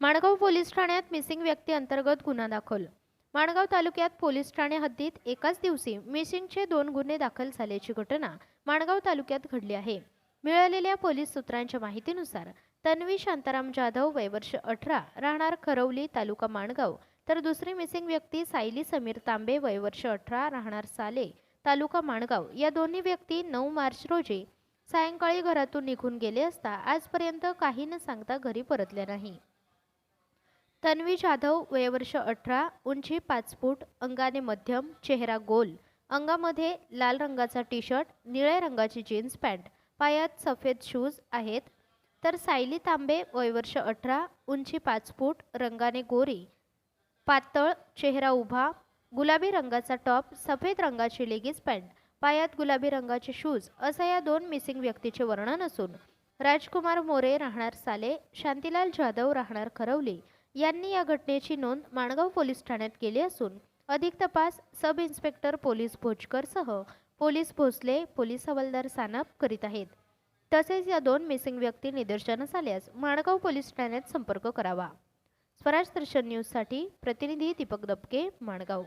Mangaon police ठाण्यात missing व्यक्ती अंतर्गत गुन्हा दाखल. माणगाव तालुक्यात पोलीस ठाणे हद्दीत एकाच दिवशी मिसिंगचे दोन गुन्हे दाखल झाल्याची घटना माणगाव तालुक्यात घडली आहे. मिळालेल्या पोलीस सूत्रांच्या माहितीनुसार तन्वी शांताराम जाधव वय वर्ष अठरा राहणार खरवली तालुका माणगाव तर दुसरी मिसिंग व्यक्ती सायली समीर तांबे वय वर्ष अठरा राहणार साले तालुका माणगाव. या दोन्ही व्यक्ती नऊ मार्च रोजी सायंकाळी घरातून निघून गेले असता आजपर्यंत काही न सांगता घरी परतल्या नाही. तन्वी जाधव वयवर्ष अठरा उंची पाच फूट अंगाने मध्यम चेहरा गोल. अंगामध्ये लाल रंगाचा टी शर्ट निळ्या रंगाची जीन्स पॅन्ट. पायात सफेद शूज आहेत. तर सायली तांबे वयवर्ष अठरा उंची पाच फूट रंगाने गोरी. पातळ चेहरा उभा. गुलाबी रंगाचा टॉप सफेद रंगाची लेगीज पॅन्ट. पायात गुलाबी रंगाचे शूज. असं या दोन मिसिंग व्यक्तीचे वर्णन असून राजकुमार मोरे राहणार साले शांतीलाल जाधव राहणार खरवली. यांनी या घटनेची नोंद माणगाव पोलीस ठाण्यात केली असून अधिक तपास सब इन्स्पेक्टर पोलीस भोजकरसह पोलीस भोसले पोलीस हवालदार सानप करीत आहेत. तसेच या दोन मिसिंग व्यक्ती निदर्शनास आल्यास माणगाव पोलीस ठाण्यात संपर्क करावा. स्वराज दर्शन न्यूजसाठी प्रतिनिधी दीपक दबके माणगाव.